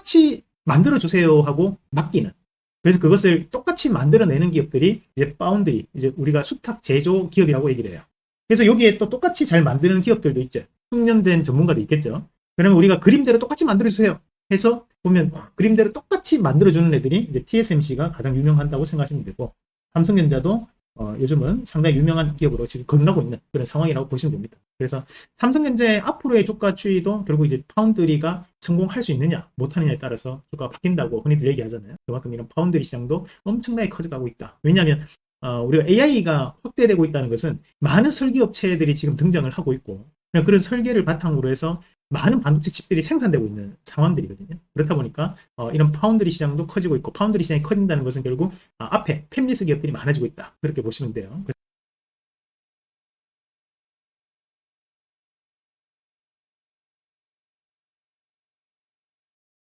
똑같이 만들어 주세요 하고 맡기는. 그래서 그것을 똑같이 만들어내는 기업들이 이제 파운드리, 이제 우리가 수탁 제조 기업이라고 얘기를 해요. 그래서 여기에 또 똑같이 잘 만드는 기업들도 있죠. 숙련된 전문가도 있겠죠. 그러면 우리가 그림대로 똑같이 만들어 주세요. 해서 보면 그림대로 똑같이 만들어 주는 애들이 이제 TSMC가 가장 유명한다고 생각하시면 되고 삼성전자도 어, 요즘은 상당히 유명한 기업으로 지금 거듭나고 있는 그런 상황이라고 보시면 됩니다. 그래서 삼성전자의 앞으로의 주가 추이도 결국 이제 파운드리가 성공할 수 있느냐 못하느냐에 따라서 주가가 바뀐다고 흔히들 얘기하잖아요. 그만큼 이런 파운드리 시장도 엄청나게 커져가고 있다. 왜냐하면 어, 우리가 AI가 확대되고 있다는 것은 많은 설계 업체들이 지금 등장을 하고 있고 그런 설계를 바탕으로 해서 많은 반도체 칩들이 생산되고 있는 상황들이거든요. 그렇다 보니까 어, 이런 파운드리 시장도 커지고 있고 파운드리 시장이 커진다는 것은 결국 아, 앞에 팹리스 기업들이 많아지고 있다. 그렇게 보시면 돼요.